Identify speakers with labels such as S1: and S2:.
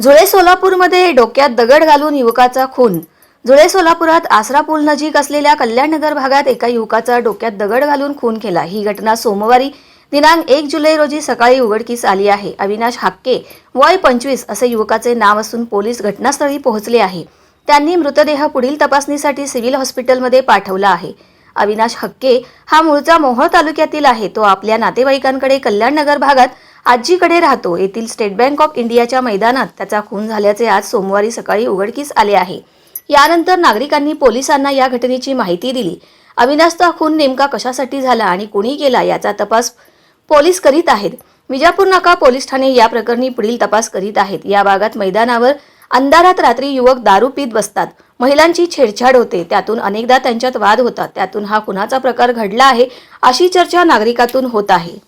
S1: जुळे सोलापूरमध्ये डोक्यात दगड घालून युवकाचा खून. जुळे सोलापुरात आसरा पूल नजीक असलेल्या कल्याणनगर भागात एका युवकाचा डोक्यात दगड घालून खून केला. ही घटना सोमवारी दिनांक एक जुलै रोजी सकाळी उघडकीस आली आहे. अविनाश हाक्के वय पंचवीस असे युवकाचे नाव असून पोलीस घटनास्थळी पोहोचले आहे. त्यांनी मृतदेह पुढील तपासणीसाठी सिव्हिल हॉस्पिटलमध्ये पाठवला आहे. अविनाश हक्के हा मूळचा मोहोळ तालुक्यातील आहे. तो आपल्या नातेवाईकांकडे कल्याणनगर भागात आजीकडे राहतो. येथील स्टेट बँक ऑफ इंडियाच्या मैदानात त्याचा खून झाल्याचे आज सोमवारी सकाळी उघडकीस आले आहे. यानंतर नागरिकांनी पोलिसांना या घटनेची माहिती दिली. अविनाशचा खून नेमका कशासाठी झाला आणि कुणी केला याचा तपास पोलीस करीत आहेत. विजापूर नाका पोलीस ठाणे या प्रकरणी पुढील तपास करीत आहेत. या भागात मैदानावर अंधारात रात्री युवक दारू पीत बसतात. महिलांची छेडछाड होते. त्यातून अनेकदा त्यांच्यात वाद होतात. त्यातून हा खुनाचा प्रकार घडला आहे अशी चर्चा नागरिकातून होत आहे.